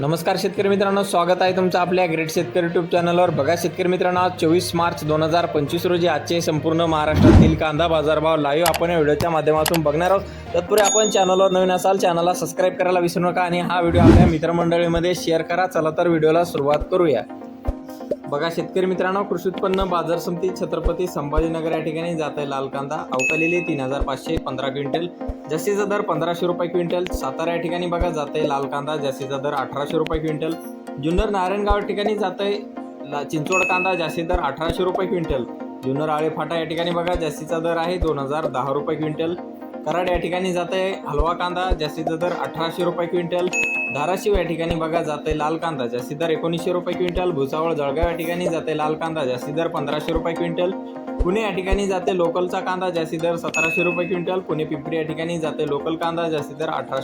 नमस्कार शेतकरी मित्रांनो स्वागत आहे तुमचं आपल्या ग्रेट शेतकरी यूट्यूब चॅनलवर बघा शेतकरी मित्रांनो आज चोवीस मार्च दोन हजार पंचवीस रोजी आजचे संपूर्ण महाराष्ट्रातील कांदा बाजारभाव लाईव्ह आपण या व्हिडिओच्या माध्यमातून बघणार आहोत. तत्पूर्वी आपण चॅनलवर नवीन असाल चॅनलला सबस्क्राईब करायला विसरू नका आणि हा व्हिडिओ आपल्या मित्रमंडळीमध्ये शेअर करा. चला तर व्हिडिओला सुरुवात करूया. बघा शेतकरी मित्रांनो कृषी उत्पन्न बाजार समिती छत्रपती संभाजीनगर या ठिकाणी जात आहे लाल कांदा. अवकालेले तीन हजार पाचशे पंधरा क्विंटल. जास्तीचा दर पंधराशे रुपये क्विंटल. सातारा या ठिकाणी बघा जात आहे लाल कांदा. जास्तीचा दर अठराशे रुपये क्विंटल. जुन्नर नारायणगाव या ठिकाणी जात आहे ला चिंचवड कांदा. जास्तीत दर अठराशे रुपये क्विंटल. जुन्नर आळेफाटा या ठिकाणी बघा जास्तीचा दर आहे दोन हजार दहा रुपये क्विंटल. कराड या ठिकाणी जात आहे हलवा कांदा. जास्तीचा दर अठराशे रुपये क्विंटल. धाराशिव या ठिकाणी बघा जाते लाल कांदा जास्ती दर एकोणीसशे रुपये क्विंटल भुसावळ जळगाव या ठिकाणी जाते लाल कांदा जास्ती दर पंधराशे रुपये क्विंटल. पुणे या ठिकाणी जाते लोकलचा कांदा जास्ती दर सतराशे रुपये क्विंटल. पुणे पिंपरी या ठिकाणी जाते लोकल कांदा जास्ती दर अठराशे